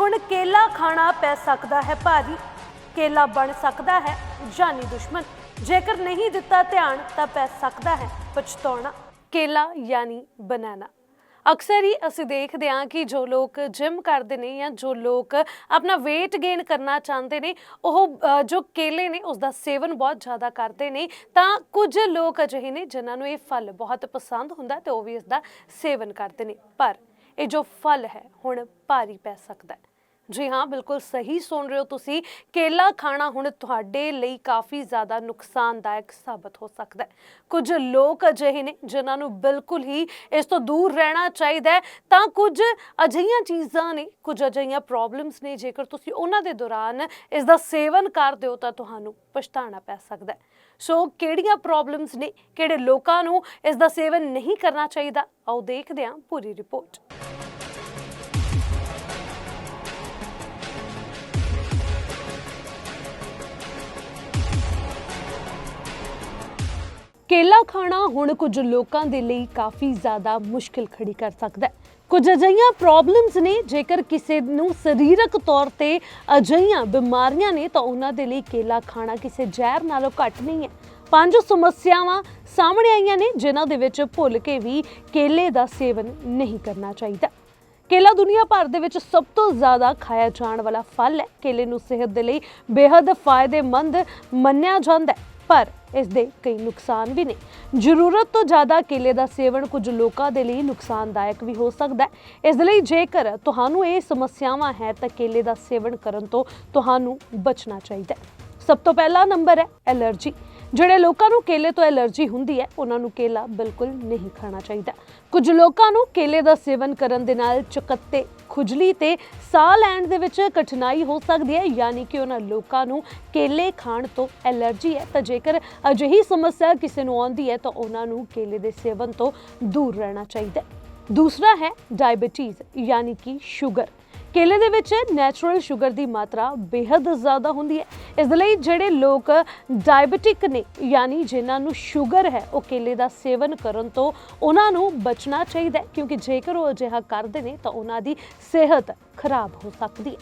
ਹੁਣ ਕੇਲਾ ਖਾਣਾ ਪੈ ਸਕਦਾ ਹੈ ਭਾਰੀ ਕੇਲਾ ਬਣ ਸਕਦਾ ਹੈ ਜਾਨੀ ਦੁਸ਼ਮਣ। ਜੇਕਰ ਨਹੀਂ ਦਿੱਤਾ ਧਿਆਨ, ਤਾਂ ਪੈ ਸਕਦਾ ਹੈ ਪਛਤਾਉਣਾ। ਕੇਲਾ ਯਾਨੀ ਬਨਾਨਾ। ਅਕਸਰ ਹੀ ਅਸੀਂ ਦੇਖਦੇ ਹਾਂ ਕਿ ਜੋ ਲੋਕ ਜਿਮ ਕਰਦੇ ਨੇ ਜਾਂ ਜੋ ਲੋਕ ਆਪਣਾ weight gain ਕਰਨਾ ਚਾਹੁੰਦੇ ਨੇ, ਉਹ ਜੋ ਕੇਲੇ ਨੇ ਉਸ ਦਾ ਸੇਵਨ ਬਹੁਤ ਜ਼ਿਆਦਾ ਕਰਦੇ ਨੇ। ਤਾਂ ਕੁਝ ਲੋਕ ਅਜਿਹੇ ਨੇ ਜਿਨ੍ਹਾਂ ਨੂੰ ਇਹ ਫਲ ਬਹੁਤ ਪਸੰਦ ਹੁੰਦਾ ਤੇ ਉਹ ਵੀ ਇਸ ਦਾ ਸੇਵਨ ਕਰਦੇ ਨੇ। ਪਰ ਇਹ ਜੋ ਫਲ ਹੈ, ਹੁਣ ਭਾਰੀ ਪੈ ਸਕਦਾ ਹੈ। ਜੀ ਹਾਂ, ਬਿਲਕੁਲ ਸਹੀ ਸੁਣ ਰਹੇ ਹੋ ਤੁਸੀਂ। ਕੇਲਾ ਖਾਣਾ ਹੁਣ ਤੁਹਾਡੇ ਲਈ ਕਾਫੀ ਜ਼ਿਆਦਾ ਨੁਕਸਾਨਦਾਇਕ ਸਾਬਤ ਹੋ ਸਕਦਾ ਹੈ। ਕੁਝ ਲੋਕ ਅਜਿਹੇ ਨੇ ਜਿਨ੍ਹਾਂ ਨੂੰ ਬਿਲਕੁਲ ਹੀ ਇਸ ਤੋਂ ਦੂਰ ਰਹਿਣਾ ਚਾਹੀਦਾ ਹੈ। ਤਾਂ ਕੁਝ ਅਜਿਹੀਆਂ ਚੀਜ਼ਾਂ ਨੇ, ਕੁਝ ਅਜਿਹੀਆਂ ਪ੍ਰੋਬਲਮਸ ਨੇ, ਜੇਕਰ ਤੁਸੀਂ ਉਹਨਾਂ ਦੇ ਦੌਰਾਨ ਇਸ ਦਾ ਸੇਵਨ ਕਰਦੇ ਹੋ ਤਾਂ ਤੁਹਾਨੂੰ ਪਛਤਾਣਾ ਪੈ ਸਕਦਾ ਹੈ। ਸੋ ਕਿਹੜੀਆਂ ਪ੍ਰੋਬਲਮਸ ਨੇ, ਕਿਹੜੇ ਲੋਕਾਂ ਨੂੰ ਇਸ ਦਾ ਸੇਵਨ ਨਹੀਂ ਕਰਨਾ ਚਾਹੀਦਾ? ਆਓ ਦੇਖਦੇ ਹਾਂ ਪੂਰੀ ਰਿਪੋਰਟ ਕੇਲਾ ਖਾਣਾ ਹੁਣ ਕੁਝ ਲੋਕਾਂ ਦੇ ਲਈ ਕਾਫੀ ਜ਼ਿਆਦਾ ਮੁਸ਼ਕਿਲ ਖੜੀ ਕਰ ਸਕਦਾ ਹੈ। ਕੁਝ ਅਜਿਹੀਆਂ ਪ੍ਰੋਬਲਮਸ ਨੇ, ਜੇਕਰ ਕਿਸੇ ਨੂੰ ਸਰੀਰਕ ਤੌਰ ਤੇ ਅਜਿਹੀਆਂ ਬਿਮਾਰੀਆਂ ਨੇ, ਤਾਂ ਉਹਨਾਂ ਦੇ ਲਈ ਕੇਲਾ ਖਾਣਾ ਕਿਸੇ ਜ਼ਹਿਰ ਨਾਲੋਂ ਘੱਟ ਨਹੀਂ ਹੈ। ਪੰਜ ਸਮੱਸਿਆਵਾਂ ਸਾਹਮਣੇ ਆਈਆਂ ਨੇ, ਜਿਨ੍ਹਾਂ ਦੇ ਵਿੱਚ ਭੁੱਲ ਕੇ ਵੀ ਕੇਲੇ ਦਾ ਸੇਵਨ ਨਹੀਂ ਕਰਨਾ ਚਾਹੀਦਾ। ਕੇਲਾ ਦੁਨੀਆ ਭਰ ਦੇ ਵਿੱਚ ਸਭ ਤੋਂ ਜ਼ਿਆਦਾ ਖਾਇਆ ਜਾਣ ਵਾਲਾ ਫਲ ਹੈ। ਕੇਲੇ ਨੂੰ ਸਿਹਤ ਦੇ ਲਈ ਬੇहद ਫਾਇਦੇਮੰਦ ਮੰਨਿਆ ਜਾਂਦਾ ਹੈ। ਪਰ ਇਸ ਦੇ ਕਈ ਨੁਕਸਾਨ ਵੀ ਨੇ। ਜ਼ਰੂਰਤ ਤੋਂ ਜ਼ਿਆਦਾ ਕੇਲੇ ਦਾ ਸੇਵਨ ਕੁਝ ਲੋਕਾਂ ਦੇ ਲਈ ਨੁਕਸਾਨਦਾਇਕ ਵੀ ਹੋ ਸਕਦਾ ਹੈ। ਇਸ ਲਈ ਜੇਕਰ ਤੁਹਾਨੂੰ ਇਹ ਸਮੱਸਿਆਵਾਂ ਹੈ ਤਾਂ ਕੇਲੇ ਦਾ ਸੇਵਨ ਕਰਨ ਤੋਂ ਤੁਹਾਨੂੰ ਬਚਣਾ ਚਾਹੀਦਾ ਹੈ। ਸਭ ਤੋਂ ਪਹਿਲਾ ਨੰਬਰ ਹੈ ਐਲਰਜੀ। ਜਿਹੜੇ ਲੋਕਾਂ ਨੂੰ ਕੇਲੇ ਤੋਂ ਐਲਰਜੀ ਹੁੰਦੀ ਹੈ, ਉਹਨਾਂ ਨੂੰ ਕੇਲਾ ਬਿਲਕੁਲ ਨਹੀਂ ਖਾਣਾ ਚਾਹੀਦਾ। ਕੁਝ ਲੋਕਾਂ ਨੂੰ ਕੇਲੇ ਦਾ ਸੇਵਨ ਕਰਨ ਦੇ ਨਾਲ ਚਕੱਤੇ, ਖੁਜਲੀ ਤੇ ਸਾਹ ਲੈਣ ਦੇ ਵਿੱਚ ਕਠਿਨਾਈ ਹੋ ਸਕਦੀ ਹੈ, ਯਾਨੀ ਕਿ ਉਹਨਾਂ ਲੋਕਾਂ ਨੂੰ ਕੇਲੇ ਖਾਣ ਤੋਂ ਐਲਰਜੀ ਹੈ। ਤਾਂ ਜੇਕਰ ਅਜਿਹੀ ਸਮੱਸਿਆ ਕਿਸੇ ਨੂੰ ਆਉਂਦੀ ਹੈ, ਤਾਂ ਉਹਨਾਂ ਨੂੰ ਕੇਲੇ ਦੇ ਸੇਵਨ ਤੋਂ ਦੂਰ ਰਹਿਣਾ ਚਾਹੀਦਾ ਦੂਸਰਾ ਹੈ ਡਾਇਬੀਟੀਜ਼, ਯਾਨੀ ਕਿ ਸ਼ੂਗਰ। ਕੇਲੇ ਦੇ ਵਿੱਚ ਨੈਚੁਰਲ ਸ਼ੂਗਰ ਦੀ ਮਾਤਰਾ ਬੇहद ਜ਼ਿਆਦਾ ਹੁੰਦੀ ਹੈ। ਇਸ ਦੇ ਲਈ ਜਿਹੜੇ ਲੋਕ ਡਾਇਬੀਟਿਕ ਨੇ, ਯਾਨੀ ਜਿਨ੍ਹਾਂ ਨੂੰ ਸ਼ੂਗਰ ਹੈ, ਉਹ ਕੇਲੇ ਦਾ ਸੇਵਨ ਕਰਨ ਤੋਂ ਉਹਨਾਂ ਨੂੰ ਬਚਣਾ ਚਾਹੀਦਾ ਕਿਉਂਕਿ ਜੇਕਰ ਉਹ ਅਜਿਹਾ ਕਰਦੇ ਨੇ ਤਾਂ ਉਹਨਾਂ ਦੀ ਸਿਹਤ ਖਰਾਬ ਹੋ ਸਕਦੀ ਹੈ।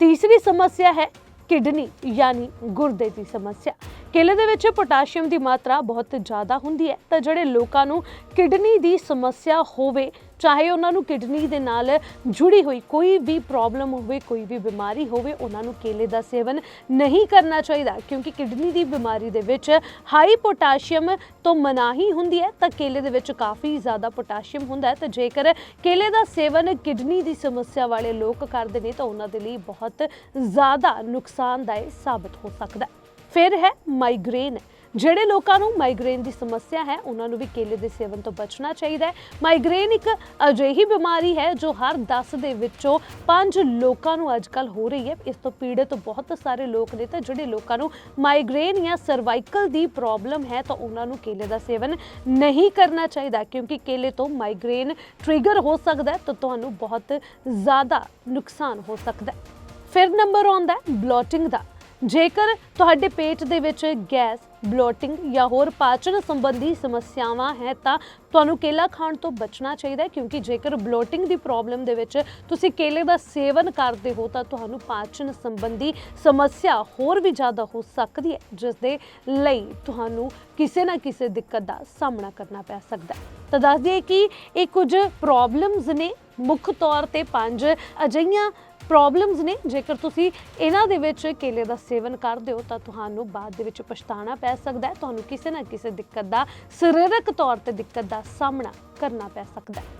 ਤੀਸਰੀ ਸਮੱਸਿਆ ਹੈ ਕਿਡਨੀ, ਯਾਨੀ ਗੁਰਦੇ ਦੀ ਸਮੱਸਿਆ। ਕੇਲੇ ਦੇ ਵਿੱਚ ਪੋਟਾਸ਼ੀਅਮ ਦੀ ਮਾਤਰਾ ਬਹੁਤ ਜ਼ਿਆਦਾ ਹੁੰਦੀ ਹੈ। ਤਾਂ ਜਿਹੜੇ ਲੋਕਾਂ ਨੂੰ ਕਿਡਨੀ ਦੀ ਸਮੱਸਿਆ ਹੋਵੇ, ਚਾਹੇ ਉਹਨਾਂ ਨੂੰ ਕਿਡਨੀ ਦੇ ਨਾਲ ਜੁੜੀ ਹੋਈ ਕੋਈ ਵੀ ਪ੍ਰੋਬਲਮ ਹੋਵੇ, ਕੋਈ ਵੀ ਬਿਮਾਰੀ ਹੋਵੇ, ਉਹਨਾਂ ਨੂੰ ਕੇਲੇ ਦਾ ਸੇਵਨ ਨਹੀਂ ਕਰਨਾ ਚਾਹੀਦਾ। ਕਿਉਂਕਿ ਕਿਡਨੀ ਦੀ ਬਿਮਾਰੀ ਦੇ ਵਿੱਚ ਹਾਈ ਪੋਟਾਸ਼ੀਅਮ ਤੋਂ ਮਨਾਹੀ ਹੁੰਦੀ ਹੈ, ਤਾਂ ਕੇਲੇ ਦੇ ਵਿੱਚ ਕਾਫੀ ਜ਼ਿਆਦਾ ਪੋਟਾਸ਼ੀਅਮ ਹੁੰਦਾ ਹੈ। ਤਾਂ ਜੇਕਰ ਕੇਲੇ ਦਾ ਸੇਵਨ ਕਿਡਨੀ ਦੀ ਸਮੱਸਿਆ ਵਾਲੇ ਲੋਕ ਕਰਦੇ ਨੇ, ਤਾਂ ਉਹਨਾਂ ਦੇ ਲਈ ਬਹੁਤ ਜ਼ਿਆਦਾ ਨੁਕਸਾਨਦਾਇਕ ਸਾਬਤ ਹੋ ਸਕਦਾ ਹੈ। ਫਿਰ ਹੈ ਮਾਈਗ੍ਰੇਨ ਜਿਹੜੇ ਲੋਕਾਂ ਨੂੰ ਮਾਈਗ੍ਰੇਨ ਦੀ ਸਮੱਸਿਆ ਹੈ, ਉਹਨਾਂ ਨੂੰ ਵੀ ਕੇਲੇ ਦੇ ਸੇਵਨ ਤੋਂ ਬਚਣਾ ਚਾਹੀਦਾ ਹੈ। ਮਾਈਗ੍ਰੇਨ ਇੱਕ ਅਜਿਹੀ ਬਿਮਾਰੀ ਹੈ ਜੋ ਹਰ 10 ਦੇ ਵਿੱਚੋਂ 5 ਲੋਕਾਂ ਨੂੰ ਅੱਜਕੱਲ ਹੋ ਰਹੀ ਹੈ। ਇਸ ਤੋਂ ਪੀੜਤ ਬਹੁਤ ਸਾਰੇ ਲੋਕ ਨੇ ਤਾਂ ਜਿਹੜੇ ਲੋਕਾਂ ਨੂੰ ਮਾਈਗ੍ਰੇਨ ਜਾਂ ਸਰਵਾਈਕਲ ਦੀ ਪ੍ਰੋਬਲਮ ਹੈ ਤਾਂ ਉਹਨਾਂ ਨੂੰ ਕੇਲੇ ਦਾ ਸੇਵਨ ਨਹੀਂ ਕਰਨਾ ਚਾਹੀਦਾ, ਕਿਉਂਕਿ ਕੇਲੇ ਤੋਂ ਮਾਈਗ੍ਰੇਨ ਟ੍ਰਿਗਰ ਹੋ ਸਕਦਾ ਹੈ ਤਾਂ ਤੁਹਾਨੂੰ ਬਹੁਤ ਜ਼ਿਆਦਾ ਨੁਕਸਾਨ ਹੋ ਸਕਦਾ ਹੈ। ਫਿਰ ਨੰਬਰ ਆਉਂਦਾ ਬਲੋਟਿੰਗ ਦਾ। ਜੇਕਰ ਤੁਹਾਡੇ ਪੇਟ ਦੇ ਵਿੱਚ ਗੈਸ ਬਲੋਟਿੰਗ ਜਾਂ ਹੋਰ ਪਾਚਨ ਸੰਬੰਧੀ ਸਮੱਸਿਆਵਾਂ ਹੈ ਤਾਂ ਤੁਹਾਨੂੰ ਕੇਲਾ ਖਾਣ ਤੋਂ ਬਚਣਾ ਚਾਹੀਦਾ ਹੈ, ਕਿਉਂਕਿ ਜੇਕਰ ਬਲੋਟਿੰਗ ਦੀ ਪ੍ਰੋਬਲਮ ਦੇ ਵਿੱਚ ਤੁਸੀਂ ਕੇਲੇ ਦਾ ਸੇਵਨ ਕਰਦੇ ਹੋ ਤਾਂ ਤੁਹਾਨੂੰ ਪਾਚਨ ਸੰਬੰਧੀ ਸਮੱਸਿਆ ਹੋਰ ਵੀ ਜ਼ਿਆਦਾ ਹੋ ਸਕਦੀ ਹੈ ਜਿਸ ਦੇ ਲਈ ਤੁਹਾਨੂੰ ਕਿਸੇ ਨਾ ਕਿਸੇ ਦਿੱਕਤ ਦਾ ਸਾਹਮਣਾ ਕਰਨਾ ਪੈ ਸਕਦਾ ਹੈ। ਤਾਂ ਦੱਸ ਦਈਏ ਕਿ ਇਹ ਕੁਝ ਪ੍ਰੋਬਲਮਸ ਨੇ। ਮੁੱਖ ਤੌਰ ਤੇ ਪੰਜ ਅਜਿਹੀਆਂ ਪ੍ਰੋਬਲਮਸ ਨੇ। ਜੇਕਰ ਤੁਸੀਂ ਇਹਨਾਂ ਦੇ ਵਿੱਚ ਕੇਲੇ ਦਾ ਸੇਵਨ ਕਰਦੇ ਹੋ ਤਾਂ ਤੁਹਾਨੂੰ ਬਾਅਦ ਦੇ ਵਿੱਚ ਪਛਤਾਣਾ ਪੈ ਸਕਦਾ ਹੈ। ਤੁਹਾਨੂੰ ਕਿਸੇ ਨਾ ਕਿਸੇ ਦਿੱਕਤ ਦਾ, ਸਰੀਰਕ ਤੌਰ ਤੇ ਦਿੱਕਤ ਦਾ ਸਾਹਮਣਾ ਕਰਨਾ ਪੈ ਸਕਦਾ ਹੈ।